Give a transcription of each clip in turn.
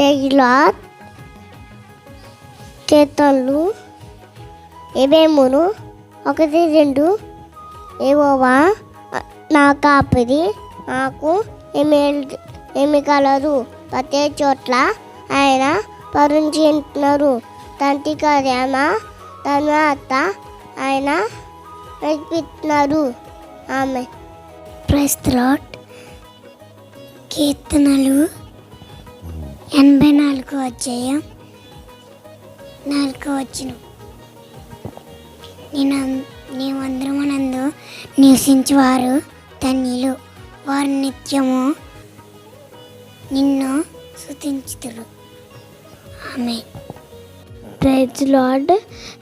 Lord ఇవే మూడు ఒకటి రెండు ఏవోవా నా కాపరి నాకు ఏమి ఏమి కలదు ప్రతి చోట్ల ఆయన పరుంచుతున్నారు తండ్రి కార్యమ తర్వాత ఆయన నడిపిస్తున్నారు ఆమె ప్రెస్లాట్ కీర్తనలు ఎనభై నాలుగు అధ్యాయం నాలుగో వచ్చిన నేను నీవందరమునందు నివసించేవారు ధన్యులు. వారు నిత్యము నిన్ను స్తుతించుతురు ఆమె ప్రైజ్ లార్డ్.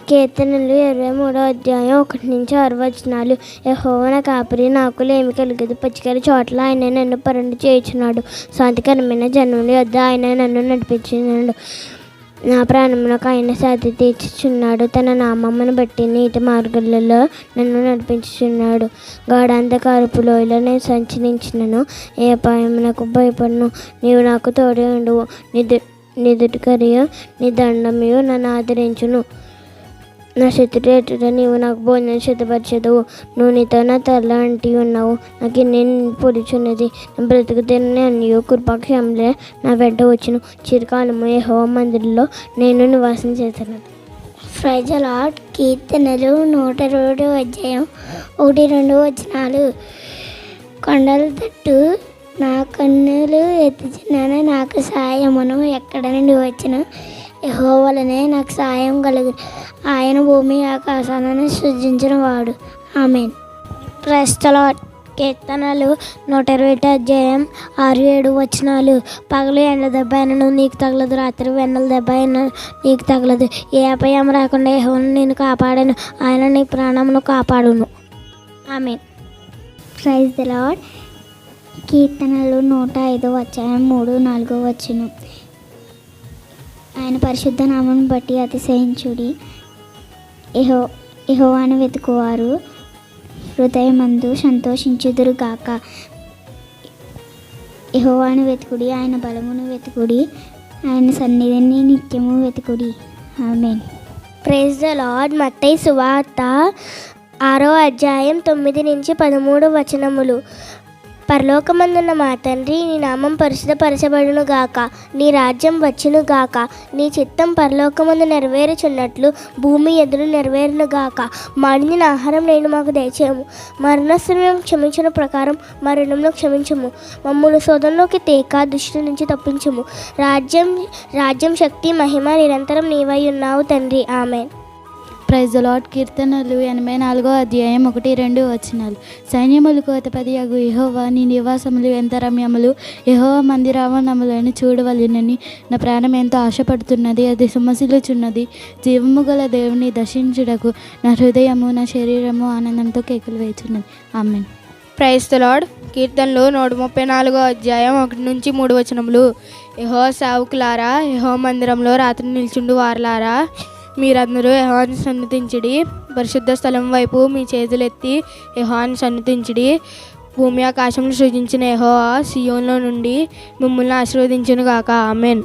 కీర్తనలు ఇరవై మూడో అధ్యాయం ఒకటి నుంచి ఆరు వచనాలు. యహోవన నా కాపరి నాకు ఏమి కలిగదు. పచ్చికల చోట్ల ఆయన నన్ను పరుండి చేయుచున్నాడు. శాంతికరమైన జన్మల యొద్ద ఆయన నన్ను నడిపించున్నాడు నా ప్రాణములకు ఆయన సాధి తీర్చుచున్నాడు. తన నామమ్మను బట్టి నీటి మార్గాలలో నన్ను నడిపించుచున్నాడు. గాఢాంధకారపు లోయలో నేను సంచరించినను. ఏ అపాయమునకు భయపడను. నీవు నాకు తోడే ఉండువు నిదు నిదుటికరియో నీ దండమియో నన్ను ఆదరించును. నా శత్రుడు ఎటుట నీవు నాకు భోజనం సిద్ధపరిచేదవు. నువ్వు నీతో నా తల అంటి ఉన్నావు. నాకు నేను పొడిచున్నది. నా బ్రతుకుతున్న తిని కృపాక్షంలే నా వెంట వచ్చును. చిరకాలము యెహోవా మందిరంలో నేను నివాసం చేస్తున్నాను ఫ్రైజలాట్ కీర్తనలు నూట రెండు అధ్యాయం ఒకటి రెండు వచ్చినాలు కొండల తట్టు నా కన్నులు ఎత్తుచున్నాను నాకు సాయమును ఎక్కడ నుండి వచ్చిన? యెహోవలనే నాకు సాయం కలుగు ఆయన భూమి ఆకాశాలను సృజించిన వాడు. ఆమె ప్రస్తలాట్ కీర్తనలు నూట ఇరవై ఒకటి అధ్యాయం ఆరు ఏడు వచనాలు. పగలు ఎండ దెబ్బ అయినను నీకు తగలదు రాత్రి వెన్నెల దెబ్బ అయినా నీకు తగలదు. ఏ అపాయం రాకుండా యెహోవాను నేను కాపాడాను ఆయన నీ ప్రాణమును కాపాడును. ఆమె ప్రైజ్ ద లాడ్ కీర్తనలు నూట ఐదో అధ్యాయం మూడు నాలుగో వచ్చును ఆయన పరిశుద్ధ నామం బట్టి అతిశయించుడి. ఎహో ఎహోవాను వెతుకువారు హృదయమందు సంతోషించుదురు ఎహోవాను వెతుకుడి ఆయన బలమును వెతుకుడి ఆయన సన్నిధిని నిత్యము వెతుకుడి. ఆమెన్. Praise the Lord. మత్తై సువార్త ఆరో అధ్యాయం తొమ్మిది నుంచి పదమూడు వచనములు. పరలోకమందున్న మా తండ్రి నీ నామం పరిశుద్ధపరచబడును గాక. నీ రాజ్యం వచ్చును గాక. నీ చిత్తం పరలోకమందు నెరవేరుచున్నట్లు భూమి ఎదురు నెరవేరును గాక. మాడిన ఆహారం నేను మాకు దయచేయము. మరణస్థులను క్షమించిన ప్రకారం మరణంలో క్షమించము. మమ్మల్ని శోధంలోకి తేక దుష్టి నుంచి తప్పించము. రాజ్యం రాజ్యం శక్తి మహిమ నిరంతరం నీవై ఉన్నావు తండ్రి. ఆమె ప్రైజ్ లాడ్ కీర్తనలు ఎనభై నాలుగో అధ్యాయం ఒకటి రెండు వచనాలు. సైన్యములకు కోతపది అగు యెహోవా నీ నివాసములు ఎంత రమ్యములు యెహోవా మందిరావనములను చూడవలెనని నా ప్రాణం ఎంతో ఆశపడుతున్నది అది సుమసిలుచున్నది జీవము గల దేవుని దర్శించుటకు నా హృదయము నా శరీరము ఆనందంతో కేకలు వేచున్నది ఆమెన్. Price lord. కీర్తనలు నూట ముప్పై నాలుగో అధ్యాయం ఒకటి నుంచి మూడు వచనములు. యహో సావుకులారా? యహో మందిరంలో రాత్రి నిల్చుండు వారలారా? మీరందరూ యహాన్ సన్నతించుడి పరిశుద్ధ స్థలం వైపు మీ చేతులెత్తి యహాన్ సన్నతించుడి భూమి ఆకాశం సృజించిన యహో సియోన్లో నుండి మిమ్మల్ని ఆశీర్వదించును గాక ఆమెన్.